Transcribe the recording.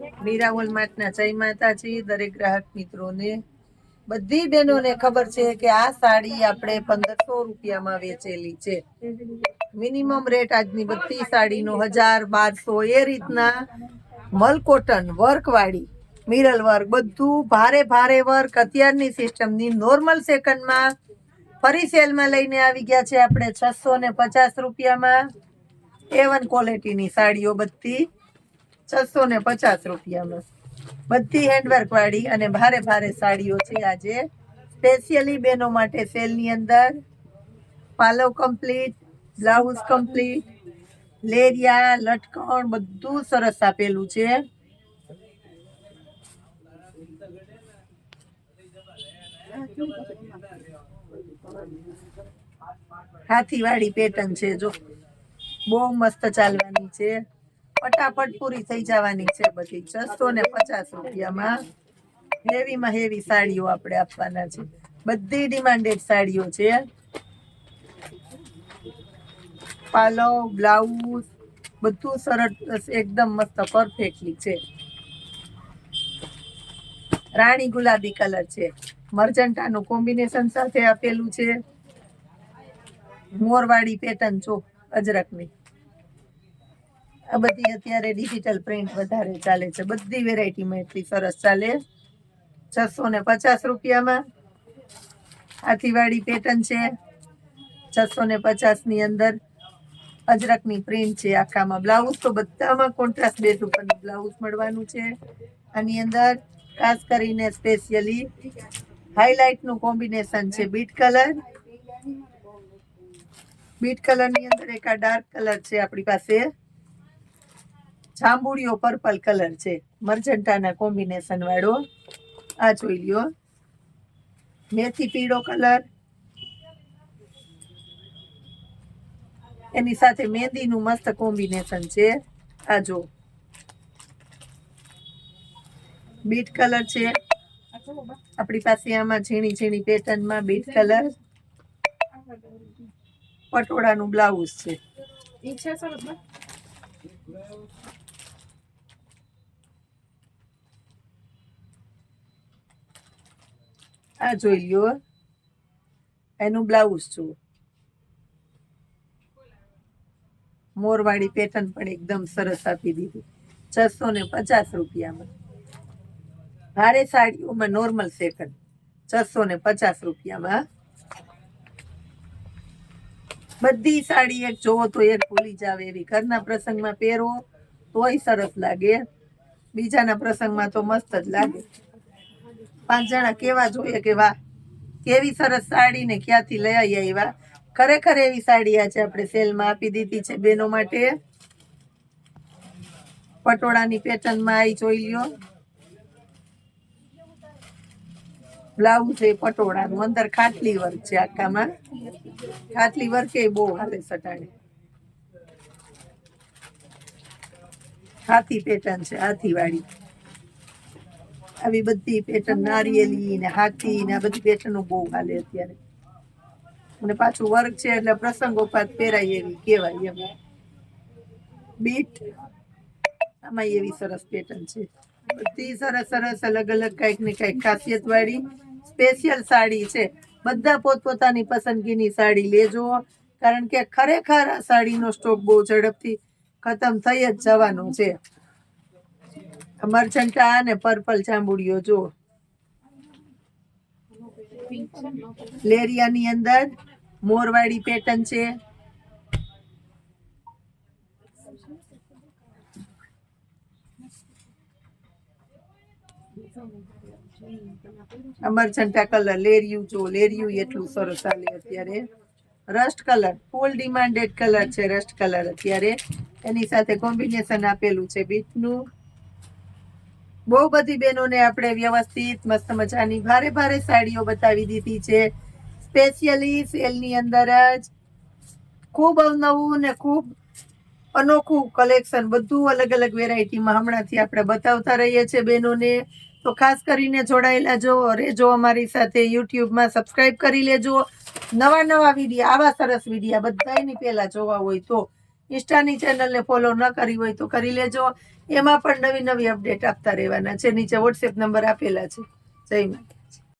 મીરાવલ માર્ટના જય માતાજી, દરેક ગ્રાહક મિત્રોને. બધી બહેનોને ખબર છે કે આ સાડી આપણે પંદરસો રૂપિયામાં વેચેલી છે. મિનિમમ રેટ આજની બધી સાડીનો હજાર, બારસો, એ રીતના મલ કોટન વર્ક વાળી મિરલ વર્ક, બધું ભારે ભારે વર્ક. અત્યારની સિસ્ટમની નોર્મલ સેકન્ડમાં ફરી સેલમાં લઈને આવી ગયા છે આપણે છસો ને પચાસ રૂપિયામાં. એ વન ક્વોલિટીની સાડીઓ બધી. છસો ને પચાસ રૂપિયામાં. બધી હેન્ડવર્ક વાળી અને ભારે ભારે સાડીઓ છે આજે. સ્પેશિયલી બહેનો માટે સેલની અંદર પાલવ કમ્પ્લીટ બ્લાઉઝ કમ્પ્લીટ લેરિયા, લટકણ બધું સરસ આપેલું છે. હાથીવાળી પેટર્ન છે, જો. બહુ મસ્ત ચાલવાની છે. ફટાફટ પૂરી થઈ જવાની છે બધી. છસો ને પચાસ રૂપિયામાં હેવીમાં હેવી સાડીઓ આપણે આપવાના છે. બધી ડિમાન્ડેડ સાડીઓ છે. પાલવ બ્લાઉઝ, બધું સરસ, એકદમ મસ્ત, પરફેક્ટલી છે. રાણી ગુલાબી કલર છે. મર્જન્ટાનું કોમ્બિનેશન સાથે આપેલું છે. મોરવાળી પેટર્ન ચોક અજરકની. આ બધી અત્યારે ડિજિટલ પ્રિન્ટ વધારે ચાલે છે. બધી વેરાયટીમાં એટલી સરસ ચાલે. છસો ને પચાસ રૂપિયામાં. હાથીવાળી પેટર્ન છે. છસો ને પચાસની અંદર અજરકની પ્રિન્ટ છે આખામાં. બ્લાઉઝ તો બધામાં કોન્ટ્રાસ્ટ બેઝ ઉપરનું બ્લાઉઝ મળવાનું છે. આની અંદર ખાસ કરીને સ્પેશિયલી હાઇલાઇટનું કોમ્બિનેશન છે બીટ કલર બીટ કલરની અંદર એક આ ડાર્ક કલર છે આપણી પાસે. જાંબુડિયો પર્પલ કલર છે. મર્જન્ટાના કોમ્બિનેશન વાળો. આ જોઈ લ્યો. મેથી પીળો કલર એની સાથે મહેંદીનું મસ્ત કોમ્બિનેશન છે. આ જો. બીટ કલર છે. આપણી પાસે આમાં ઝીણી ઝીણી પેટર્નમાં બીટ કલર પટોળાનું બ્લાઉઝ છે. આ જોઈ લ્યો. એનું બ્લાઉઝ જુઓ. મોરવાળી પેટર્ન પણ એકદમ સરસ આપી દીધી. છસો ને પચાસ રૂપિયામાં. ભારે સાડીઓમાં નોર્મલ સેકન્ડ. છસો ને પચાસ રૂપિયામાં. બધી સાડી એક જોવો તો એક ભૂલી જાવ એવી. ઘરના પ્રસંગમાં પહેરો તોય સરસ લાગે. બીજાના પ્રસંગમાં તો મસ્ત જ લાગે. પાંચ જણા કેવા જોઈએ કે વાહ, કેવી સરસ સાડી ને ક્યાંથી લઈ આવી આવ્યા? ખરેખર એવી સાડી આજે આપણે સેલમાં આપી દીધી છે બેનો માટે. પટોળાની પેટર્નમાં આવી જોઈ લ્યો. બ્લાઉઝ એ પટોળાનું, અંદર ખાટલી વર્ક છે આખામાં. ખાટલી વર્ક એ બહુ હાલે સટાડે હાથી પેટર્ન છે હાથી વાળી આવી બધી પેટર્ન નારિયેલી ને હાથી ને આ બધી પેટર્નો બહુ હાલે અત્યારે. અને પાછું વર્ક છે એટલે પ્રસંગોપાત પહેરાય એવી કહેવાય એમ. બીટ આમાં એવી સરસ પેટર્ન છે. બધી સરસ સરસ અલગ અલગ કંઈક ને કંઈક ખાસિયત વાળી સ્પેશિયલ સાડી છે. બધા પોતપોતાની પસંદગીની સાડી લેજો, કારણ કે ખરેખર આ સાડીનો સ્ટોક બહુ ઝડપથી ખતમ થઈ જ જવાનો છે. મરચંટા અને પર્પલ ચાંબુડીઓ જો લેરિયાની અંદર મોરવાડી પેટર્ન છે. અમરચંટા કલર, લેરિયું જો લેરિયું એટલું સરસ ચાલે અત્યારે. Rust colour, full demanded colour છે, રસ્ટ કલર અત્યારે. એની સાથે કોમ્બિનેશન આપેલું છે બીટનું બહુ બધી બહેનોને આપણે વ્યવસ્થિત, મસ્ત મજાની ભારે ભારે સાડીઓ બતાવી દીધી છે. સ્પેશિયલી સેલની અંદર જ ખૂબ અવનવું ને ખૂબ અનોખું કલેક્શન બધું અલગ અલગ વેરાયટીમાં હમણાંથી આપણે બતાવતા રહીએ છીએ બહેનોને. તો ખાસ કરીને જોડાયેલા જો રેજો અમારી સાથે, યુટ્યુબમાં સબસ્ક્રાઇબ કરી લેજો. નવા નવા વિડીયા આવા સરસ વિડીયા બધાની પહેલાં જોવા હોય તો ઇન્સ્ટાની ચેનલને ફોલો ન કરી હોય તો કરી લેજો. એમાં પણ નવી નવી અપડેટ આપતા રહેવાના છે. નીચે વોટ્સએપ નંબર આપેલા છે. જય માતા